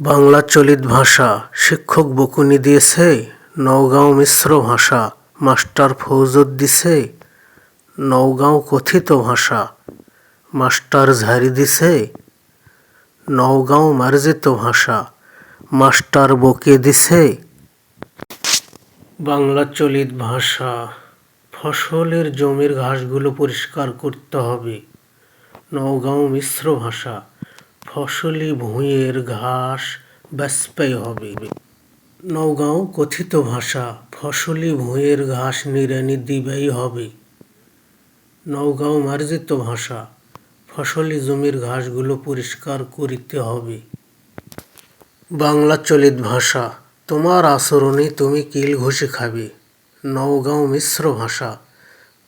বাংলা চলিত ভাষা শিক্ষক বকুনি দিয়েছে, নওগাঁও মিশ্র ভাষা মাস্টার ফৌজত দিছে, নওগাঁও কথিত ভাষা মাস্টার ঝাড়ি দিছে, নওগাঁও মার্জিত ভাষা মাস্টার বকে দিছে। বাংলা চলিত ভাষা, ফসলের জমির ঘাসগুলো পরিষ্কার করতে হবে, নওগাঁও মিশ্র ভাষা ফসলি ভূঁইয়ের ঘাস ব্যাসপাই হবে। নওগাঁও কথিত ভাষা, ফসলি ভূঁইয়ের ঘাস নিরানি দিবাই হবে। নওগাঁও মার্জিত ভাষা, ফসলি জমির ঘাসগুলো পরিষ্কার করিতে হবে। বাংলা চলিত ভাষা, তোমার আচরণে তুমি কিল ঘষে খাবে। নওগাঁও মিশ্র ভাষা,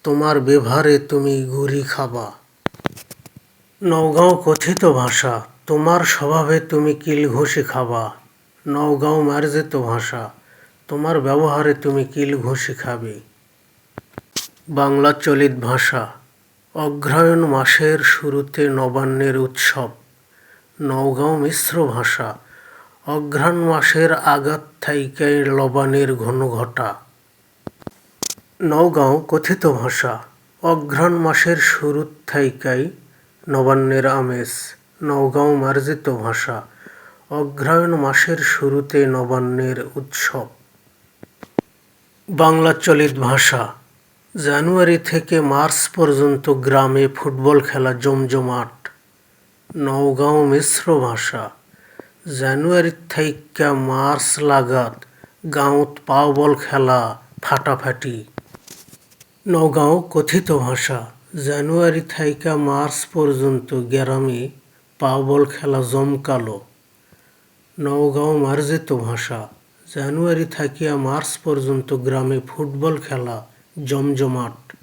তোমার ব্যবহারে তুমি গুড়ি খাবা। নওগাঁও কথিত ভাষা, তোমার স্বভাবে তুমি কিল ঘষে খাবা। নওগাঁও মার্জিত ভাষা, তোমার ব্যবহারে তুমি কিল ঘষে খাবে। বাংলা চলিত ভাষা, অগ্রহায়ণ মাসের শুরুতে নবান্নের উৎসব। নওগাঁও মিশ্র ভাষা, অঘ্রাণ মাসের আগাত থাইকাই লবানের ঘন ঘটা। নওগাঁও কথিত ভাষা, অঘ্রাণ মাসের শুরুত থাইকাই নবান্নের আমেজ, নওগাঁও মার্জিত ভাষা, অগ্রহায়ণ মাসের শুরুতে নবান্নের উৎসব। বাংলা চলিত ভাষা, জানুয়ারি থেকে মার্চ পর্যন্ত গ্রামে ফুটবল খেলা জমজমাট। নওগাঁও মিশ্র ভাষা, জানুয়ারি থাইকা মার্চ লাগাত গাঁৱত পাও বল খেলা ফাটাফাটি। নগাঁও কথিত ভাষা জানুয়ারি থাইকা মার্চ পর্যন্ত গ্রামে পাবল খেলা জমকালো। নওগাঁও মার্জিত ভাষা। জানুয়ারি থাকিয়া মার্চ পর্যন্ত গ্রামে ফুটবল খেলা জমজমাট।